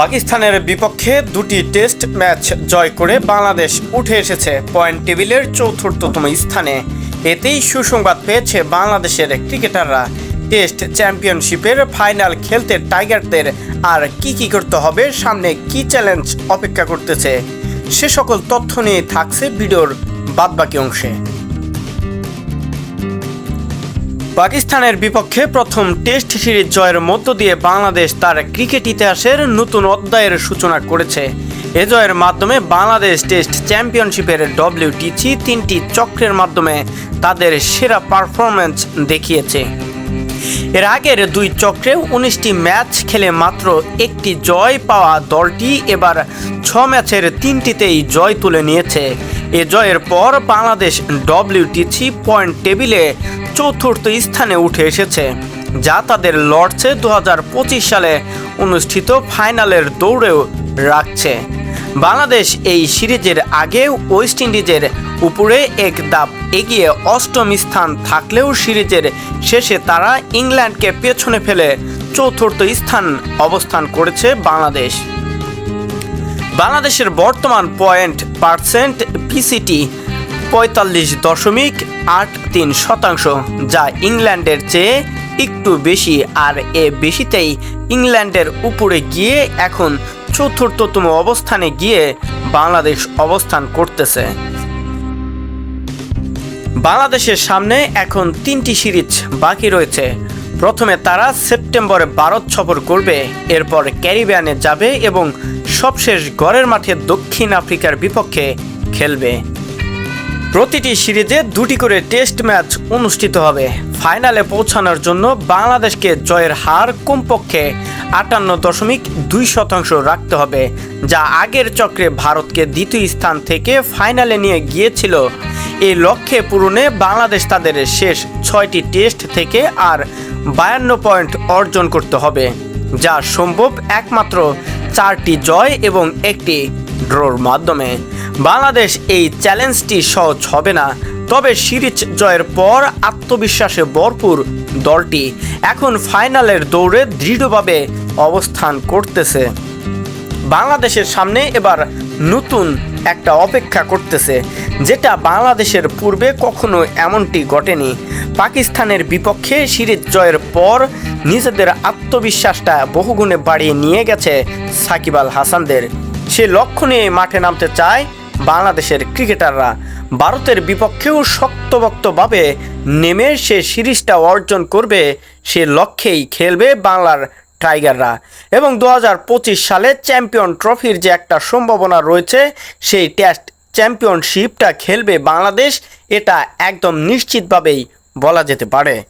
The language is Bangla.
পাকিস্তানের বিপক্ষে দুটি টেস্ট ম্যাচ জয় করে বাংলাদেশ উঠে এসেছে পয়েন্ট টেবিলের চতুর্থতম স্থানে। এতেই সুসংবাদ পেয়েছে বাংলাদেশের ক্রিকেটাররা। টেস্ট চ্যাম্পিয়নশিপের ফাইনাল খেলতে টাইগারদের আর কি কি করতে হবে, সামনে কি চ্যালেঞ্জ অপেক্ষা করতেছে, সে সকল তথ্য নিয়ে থাকছে ভিডিওর বাদবাকি অংশে। পাকিস্তানের বিপক্ষে প্রথম টেস্ট সিরিজ জয়ের মধ্য দিয়ে বাংলাদেশ তার ক্রিকেট ইতিহাসের নতুন অধ্যায়ের সূচনা করেছে। এ জয়ের মাধ্যমে বাংলাদেশ টেস্ট চ্যাম্পিয়নশিপের ডব্লিউটিসি তিনটি চক্রের মাধ্যমে তাদের সেরা পারফরম্যান্স দেখিয়েছে। এর আগের দুই চক্রে উনিশটি ম্যাচ খেলে মাত্র একটি জয় পাওয়া দলটি এবার ছ ম্যাচের তিনটিতেই জয় তুলে নিয়েছে। এ জয়ের পর বাংলাদেশ ডব্লিউটিসি পয়েন্ট টেবিলে চতুর্থ স্থানে উঠে এসেছে, যা তাদের লর্ডসে দুহাজার পঁচিশ সালে অনুষ্ঠিত ফাইনালের দৌড়েও রাখছে। বাংলাদেশ এই সিরিজের আগে ওয়েস্ট ইন্ডিজের উপরে এক ধাপ এগিয়ে অষ্টম স্থান থাকলেও সিরিজের শেষে তারা ইংল্যান্ডকে পেছনে ফেলে চতুর্থ স্থান অবস্থান করেছে বাংলাদেশ। বাংলাদেশের বর্তমান পয়েন্ট পার্সেন্ট পিসিটি পঁয়তাল্লিশ দশমিক আট তিন শতাংশ, যা ইংল্যান্ডের চেয়ে একটু বেশি। আর এ বেশিতেই ইংল্যান্ডের উপরে গিয়ে এখন চতুর্থতম অবস্থানে গিয়ে বাংলাদেশ অবস্থান করতেছে। বাংলাদেশের সামনে এখন তিনটি সিরিজ বাকি রয়েছে। প্রথমে তারা সেপ্টেম্বরে ভারত সফর করবে, এরপর ক্যারিবিয়ানে যাবে এবং সবশেষ গড়ের মাঠে দক্ষিণ আফ্রিকার বিপক্ষে খেলবে। প্রতিটি সিরিজে দুটি করে টেস্ট ম্যাচ অনুষ্ঠিত হবে। ফাইনালে পৌঁছানোর জন্য বাংলাদেশকে জয়ের হার কমপক্ষে আটান্ন দশমিক দুই শতাংশ রাখতে হবে, যা আগের চক্রে ভারতকে দ্বিতীয় স্থান থেকে ফাইনালে নিয়ে গিয়েছিল। এই লক্ষ্যে পূরণে বাংলাদেশ তাদের শেষ ছয়টি টেস্ট থেকে আর বায়ান্ন পয়েন্ট অর্জন করতে হবে, যা সম্ভব একমাত্র চারটি জয় এবং একটি ড্রোর মাধ্যমে। বাংলাদেশ এই চ্যালেঞ্জটি সহজ হবে না। তবে সিরিজ জয়ের পর আত্মবিশ্বাসে ভরপুর দলটি এখন ফাইনালের দৌড়ে দৃঢ়ভাবে অবস্থান করতেছে। বাংলাদেশের সামনে এবার নতুন একটা অপেক্ষা করতেছে, যেটা বাংলাদেশের পূর্বে কখনো এমনটি ঘটেনি। পাকিস্তানের বিপক্ষে সিরিজ জয়ের পর নিজেদের আত্মবিশ্বাসটা বহুগুণে বাড়িয়ে নিয়ে গেছে সাকিব আল হাসানদের। সে লক্ষ্য নিয়ে মাঠে নামতে চায় বাংলাদেশের ক্রিকেটাররা ভারতের বিপক্ষেও শক্তভক্তভাবে নেমে সে সিরিজটা অর্জন করবে, সে লক্ষ্যেই খেলবে বাংলার টাইগাররা। এবং দু হাজার পঁচিশ সালে চ্যাম্পিয়ন ট্রফির যে একটা সম্ভাবনা রয়েছে, সেই টেস্ট চ্যাম্পিয়নশিপটা খেলবে বাংলাদেশ, এটা একদম নিশ্চিতভাবেই বলা যেতে পারে।